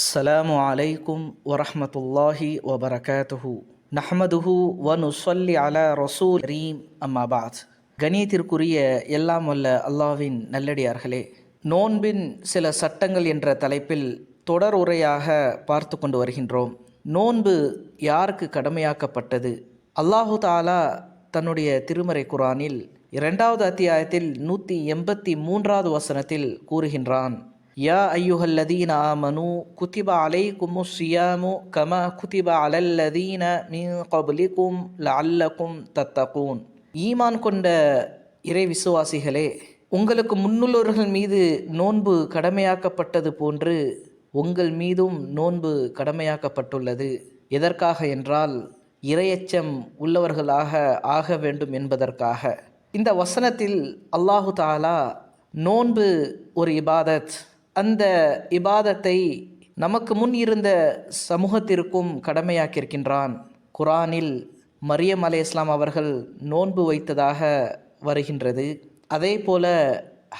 السلام عليكم ورحمة الله நஹமதுஹு نحمده ونصلي على رسول ريم أما بعد கணியத்திற்குரிய எல்லாம் வல்ல அல்லாவின் நல்லடியார்களே நோன்பின் சில சட்டங்கள் என்ற தலைப்பில் தொடர் உரையாக பார்த்து கொண்டு வருகின்றோம். நோன்பு யாருக்கு கடமையாக்கப்பட்டது? அல்லாஹு தாலா தன்னுடைய திருமறை குரானில் இரண்டாவது அத்தியாயத்தில் நூற்றி எண்பத்தி மூன்றாவது வசனத்தில் கூறுகின்றான். யா ஐயுஹல்லதீன ஆமனு குத்திப குமு சியாமு கம குத்திப அலல்லதீன மீ கபலிக்கும் லல்லக்கும் தத்தகூன். ஈமான் கொண்ட இறை விசுவாசிகளே உங்களுக்கு முன்னுள்ளவர்கள் மீது நோன்பு கடமையாக்கப்பட்டது போன்று உங்கள் மீதும் நோன்பு கடமையாக்கப்பட்டுள்ளது. எதற்காக என்றால் இரையச்சம் உள்ளவர்களாக ஆக வேண்டும் என்பதற்காக. இந்த வசனத்தில் அல்லாஹு தாலா நோன்பு ஒரு இபாதத் அந்த இபாதத்தை நமக்கு முன் இருந்த சமூகத்திற்கும் கடமையாக்கியிருக்கின்றான். குரானில் மரியம் அலே இஸ்லாம் அவர்கள் நோன்பு வைத்ததாக வருகின்றது. அதே போல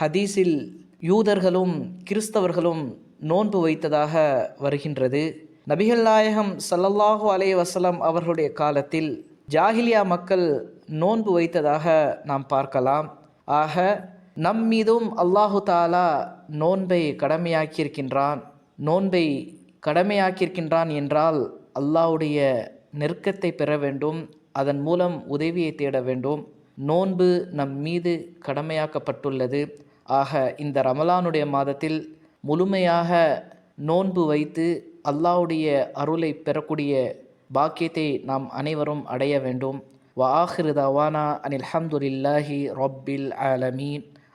ஹதீஸில் யூதர்களும் கிறிஸ்தவர்களும் நோன்பு வைத்ததாக வருகின்றது. நபிகள் நாயகம் சல்லல்லாஹு அலே வசலம் அவர்களுடைய காலத்தில் ஜாகிலியா மக்கள் நோன்பு வைத்ததாக நாம் பார்க்கலாம். ஆக நம் மீதும் அல்லாஹு தாலா நோன்பை கடமையாக்கியிருக்கின்றான் நோன்பை கடமையாக்கியிருக்கின்றான் என்றால் அல்லாஹுடைய நெருக்கத்தை பெற வேண்டும் அதன் மூலம் உதவியை தேட வேண்டும். நோன்பு நம் மீது கடமையாக்கப்பட்டுள்ளது. ஆக இந்த ரமலானுடைய மாதத்தில் முழுமையாக நோன்பு வைத்து அல்லாவுடைய அருளை பெறக்கூடிய பாக்கியத்தை நாம் அனைவரும் அடைய வேண்டும். வாஹிரு தவானா அனில் ஹம்துலில்லாஹி ரொப்பில் ஆலமீன்.